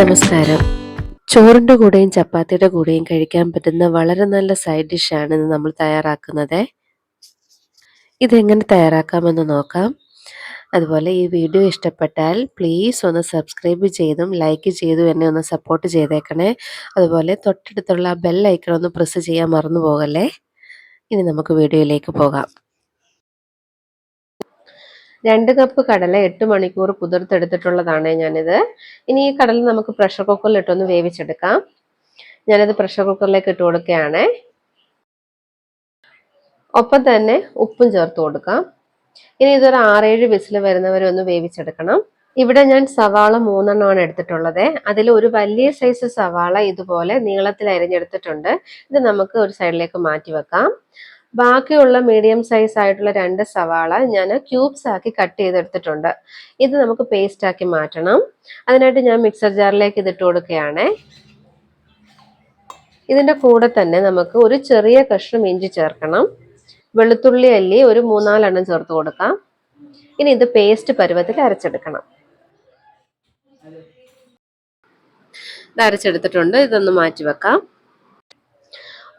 നമസ്കാരം. ചോറിന്റെ കൂടെയും ചപ്പാത്തിയുടെ കൂടെയും കഴിക്കാൻ പറ്റുന്ന വളരെ നല്ല സൈഡ് ഡിഷാണ് ഇന്ന് നമ്മൾ തയ്യാറാക്കുന്നത്. ഇതെങ്ങനെ തയ്യാറാക്കാമെന്ന് നോക്കാം. അതുപോലെ ഈ വീഡിയോ ഇഷ്ടപ്പെട്ടാൽ പ്ലീസ് ഒന്ന് സബ്സ്ക്രൈബ് ചെയ്തും ലൈക്ക് ചെയ്തും എന്നെ ഒന്ന് സപ്പോർട്ട് ചെയ്തേക്കണേ. അതുപോലെ തൊട്ടടുത്തുള്ള ബെൽ ഐക്കൺ ഒന്ന് പ്രസ് ചെയ്യാൻ മറന്നു പോകല്ലേ. ഇനി നമുക്ക് വീഡിയോയിലേക്ക് പോകാം. രണ്ട് കപ്പ് കടല എട്ട് മണിക്കൂർ കുതിർത്തെടുത്തിട്ടുള്ളതാണ് ഞാനിത്. ഇനി ഈ കടല നമുക്ക് പ്രഷർ കുക്കറിൽ ഇട്ടൊന്ന് വേവിച്ചെടുക്കാം. ഞാനത് പ്രഷർ കുക്കറിലേക്ക് ഇട്ട് കൊടുക്കുകയാണ്. ഒപ്പം തന്നെ ഉപ്പും ചേർത്ത് കൊടുക്കാം. ഇനി ഇതൊരു ആറേഴ് വിസിൽ വരുന്നവരെ ഒന്ന് വേവിച്ചെടുക്കണം. ഇവിടെ ഞാൻ സവാള മൂന്നെണ്ണമാണ് എടുത്തിട്ടുള്ളത്. അതിൽ ഒരു വലിയ സൈസ് സവാള ഇതുപോലെ നീളത്തിൽ അരിഞ്ഞെടുത്തിട്ടുണ്ട്. ഇത് നമുക്ക് ഒരു സൈഡിലേക്ക് മാറ്റി വെക്കാം. ബാക്കിയുള്ള മീഡിയം സൈസ് ആയിട്ടുള്ള രണ്ട് സവാള ഞാൻ ക്യൂബ്സ് ആക്കി കട്ട് ചെയ്തെടുത്തിട്ടുണ്ട്. ഇത് നമുക്ക് പേസ്റ്റ് ആക്കി മാറ്റണം. അതിനായിട്ട് ഞാൻ മിക്സർ ജാറിലേക്ക് ഇതിട്ട് കൊടുക്കുകയാണ്. ഇതിന്റെ കൂടെ തന്നെ നമുക്ക് ഒരു ചെറിയ കഷ്ണം ഇഞ്ചി ചേർക്കണം. വെളുത്തുള്ളി അല്ലി ഒരു മൂന്നാലെണ്ണം ചേർത്ത് കൊടുക്കാം. ഇനി ഇത് പേസ്റ്റ് പരുവത്തിൽ അരച്ചെടുക്കണം. ഇത് അരച്ചെടുത്തിട്ടുണ്ട്. ഇതൊന്ന് മാറ്റി വെക്കാം.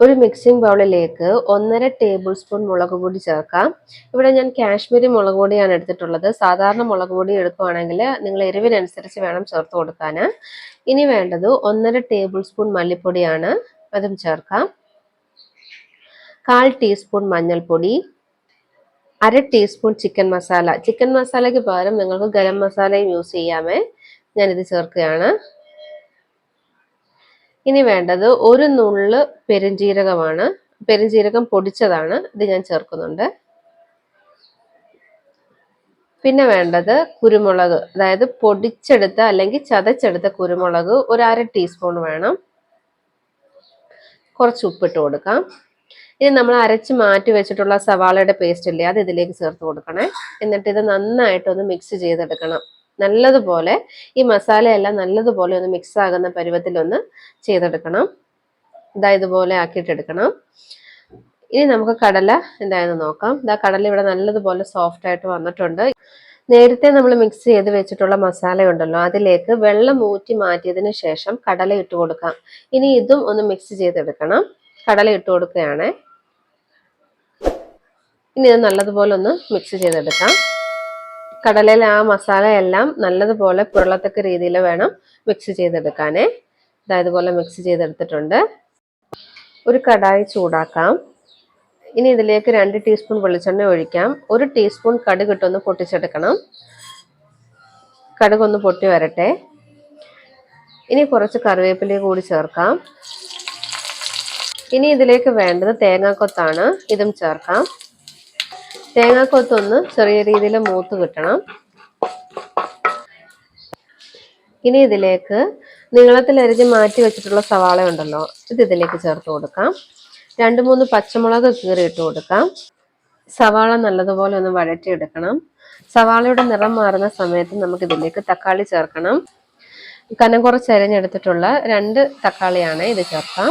ഒരു മിക്സിംഗ് ബൗളിലേക്ക് ഒന്നര ടേബിൾ സ്പൂൺ മുളക് പൊടി ചേർക്കാം. ഇവിടെ ഞാൻ കാശ്മീരി മുളക് പൊടിയാണ് എടുത്തിട്ടുള്ളത്. സാധാരണ മുളക് പൊടി എടുക്കുകയാണെങ്കിൽ നിങ്ങൾ എരിവിനനുസരിച്ച് വേണം ചേർത്ത് കൊടുക്കാൻ ഇനി വേണ്ടത് ഒന്നര ടേബിൾ സ്പൂൺ മല്ലിപ്പൊടിയാണ്. അതും ചേർക്കാം. കാൽ ടീസ്പൂൺ മഞ്ഞൾപ്പൊടി. അര ടീസ്പൂൺ ചിക്കൻ മസാല ചിക്കൻ മസാലയ്ക്ക് പകരം നിങ്ങൾക്ക് ഗരം മസാലയും യൂസ് ചെയ്യാമേ. ഞാനിത് ചേർക്കുകയാണ്. ഇനി വേണ്ടത് ഒരു നുള്ള് പെരുംജീരകമാണ്. പെരുംജീരകം പൊടിച്ചതാണ്. ഇത് ഞാൻ ചേർക്കുന്നുണ്ട്. പിന്നെ വേണ്ടത് കുരുമുളക്. അതായത് പൊടിച്ചെടുത്ത അല്ലെങ്കിൽ ചതച്ചെടുത്ത കുരുമുളക് ഒരു അര ടീസ്പൂൺ വേണം. കുറച്ച് ഉപ്പിട്ട് കൊടുക്കാം. ഇനി നമ്മൾ അരച്ച് മാറ്റി വെച്ചിട്ടുള്ള സവാളയുടെ പേസ്റ്റ് ഇല്ലേ അത് ഇതിലേക്ക് ചേർത്ത് കൊടുക്കണേ. എന്നിട്ട് ഇത് നന്നായിട്ടൊന്ന് മിക്സ് ചെയ്തെടുക്കണം. നല്ലതുപോലെ ഈ മസാലയെല്ലാം നല്ലതുപോലെ ഒന്ന് മിക്സ് ആകുന്ന പരുവത്തിലൊന്ന് ചെയ്തെടുക്കണം. ഇതാ ഇതുപോലെ ആക്കിയിട്ടെടുക്കണം. ഇനി നമുക്ക് കടല എന്തായെന്ന് നോക്കാം. ഇതാ കടല ഇവിടെ നല്ലതുപോലെ സോഫ്റ്റ് ആയിട്ട് വന്നിട്ടുണ്ട്. നേരത്തെ നമ്മൾ മിക്സ് ചെയ്ത് വെച്ചിട്ടുള്ള മസാല ഉണ്ടല്ലോ അതിലേക്ക് വെള്ളം ഊറ്റി മാറ്റിയതിന് ശേഷം കടല ഇട്ട് കൊടുക്കാം. ഇനി ഇതും ഒന്ന് മിക്സ് ചെയ്തെടുക്കണം. കടല ഇട്ട് കൊടുക്കുകയാണ്. ഇനി ഇത് നല്ലതുപോലെ ഒന്ന് മിക്സ് ചെയ്തെടുക്കാം. കടലയിൽ ആ മസാല എല്ലാം നല്ലതുപോലെ പുരളത്തക്ക രീതിയിൽ വേണം മിക്സ് ചെയ്തെടുക്കാനേ. അതായത് പോലെ മിക്സ് ചെയ്തെടുത്തിട്ടുണ്ട്. ഒരു കടായി ചൂടാക്കാം. ഇനി ഇതിലേക്ക് രണ്ട് ടീസ്പൂൺ വെളിച്ചെണ്ണ ഒഴിക്കാം. ഒരു ടീസ്പൂൺ കടുക് ഇട്ടൊന്ന് പൊട്ടിച്ചെടുക്കണം. കടുകൊന്ന് പൊട്ടി വരട്ടെ. ഇനി കുറച്ച് കറിവേപ്പില കൂടി ചേർക്കാം. ഇനി ഇതിലേക്ക് വേണ്ടത് തേങ്ങാക്കൊത്താണ്. ഇതും ചേർക്കാം. തേങ്ങാക്കൊത്തൊന്ന് ചെറിയ രീതിയിൽ മൂത്ത് കിട്ടണം. ഇനി ഇതിലേക്ക് നീളത്തിൽ അരിഞ്ഞ് മാറ്റി വെച്ചിട്ടുള്ള സവാള ഉണ്ടല്ലോ ഇത് ഇതിലേക്ക് ചേർത്ത് കൊടുക്കാം. രണ്ട് മൂന്ന് പച്ചമുളക് കീറി ഇട്ട് കൊടുക്കാം. സവാള നല്ലതുപോലെ ഒന്ന് വഴറ്റിയെടുക്കണം. സവാളയുടെ നിറം മാറുന്ന സമയത്ത് നമുക്ക് ഇതിലേക്ക് തക്കാളി ചേർക്കണം. കനം കുറച്ച് അരിഞ്ഞെടുത്തിട്ടുള്ള രണ്ട് തക്കാളിയാണ് ഇത് ചേർക്കാം.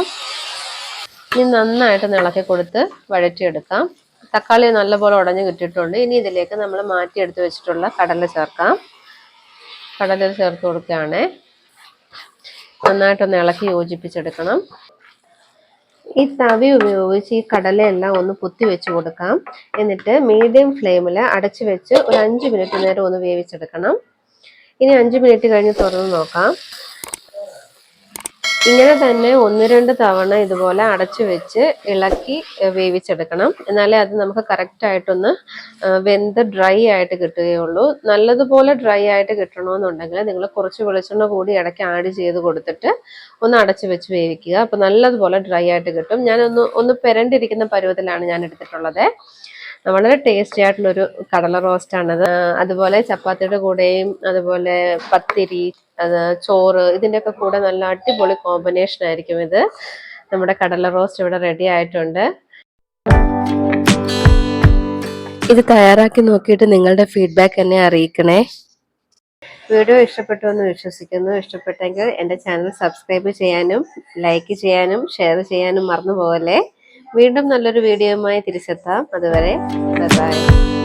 ഇനി നന്നായിട്ട് ഇളക്കി കൊടുത്ത് വഴറ്റിയെടുക്കാം. തക്കാളി നല്ലപോലെ ഉടഞ്ഞു കിട്ടിയിട്ടുണ്ട്. ഇനി ഇതിലേക്ക് നമ്മൾ മാറ്റിയെടുത്ത് വെച്ചിട്ടുള്ള കടല ചേർക്കാം. കടല ചേർത്ത് കൊടുക്കുകയാണ്. നന്നായിട്ടൊന്ന് ഇളക്കി യോജിപ്പിച്ചെടുക്കണം. ഈ തവി ഉപയോഗിച്ച് ഈ കടലയെല്ലാം ഒന്ന് കുത്തി വെച്ച് കൊടുക്കാം. എന്നിട്ട് മീഡിയം ഫ്ലെയിമിൽ അടച്ചു വെച്ച് ഒരു അഞ്ച് മിനിറ്റ് നേരം ഒന്ന് വേവിച്ചെടുക്കണം. ഇനി അഞ്ച് മിനിറ്റ് കഴിഞ്ഞ് തുറന്ന് നോക്കാം. ഇങ്ങനെ തന്നെ ഒന്ന് രണ്ട് തവണ ഇതുപോലെ അടച്ചു വെച്ച് ഇളക്കി വേവിച്ചെടുക്കണം. എന്നാലേ അത് നമുക്ക് കറക്റ്റ് ആയിട്ടൊന്ന് വെന്ത് ഡ്രൈ ആയിട്ട് കിട്ടുകയുള്ളൂ. നല്ലതുപോലെ ഡ്രൈ ആയിട്ട് കിട്ടണമെന്നുണ്ടെങ്കിൽ നിങ്ങൾ കുറച്ച് വെളിച്ചെണ്ണ കൂടി ഇടയ്ക്ക് ആഡ് ചെയ്ത് കൊടുത്തിട്ട് ഒന്ന് അടച്ചു വെച്ച് വേവിക്കുക. അപ്പോൾ നല്ലതുപോലെ ഡ്രൈ ആയിട്ട് കിട്ടും. ഞാനൊന്ന് ഒന്ന് പെരണ്ടിരിക്കുന്ന പരുവത്തിലാണ് ഞാൻ എടുത്തിട്ടുള്ളത്. വളരെ ടേസ്റ്റി ആയിട്ടുള്ളൊരു കടല റോസ്റ്റ് റോസ്റ്റാണത് അതുപോലെ ചപ്പാത്തിയുടെ കൂടെയും അതുപോലെ പത്തിരി അത് ചോറ് ഇതിന്റെയൊക്കെ കൂടെ നല്ല അടിപൊളി കോമ്പിനേഷൻ ആയിരിക്കും ഇത്. നമ്മുടെ കടല റോസ്റ്റ് ഇവിടെ റെഡി ആയിട്ടുണ്ട്. ഇത് തയ്യാറാക്കി നോക്കിയിട്ട് നിങ്ങളുടെ ഫീഡ്ബാക്ക് എന്നെ അറിയിക്കണേ. വീഡിയോ ഇഷ്ടപ്പെട്ടു എന്ന് വിശ്വസിക്കുന്നു. ഇഷ്ടപ്പെട്ടെങ്കിൽ എന്റെ ചാനൽ സബ്സ്ക്രൈബ് ചെയ്യാനും ലൈക്ക് ചെയ്യാനും ഷെയർ ചെയ്യാനും മറന്നു പോകല്ലേ വീണ്ടും നല്ലൊരു വീഡിയോയുമായി തിരിച്ചെത്താം. അതുവരെ ബൈ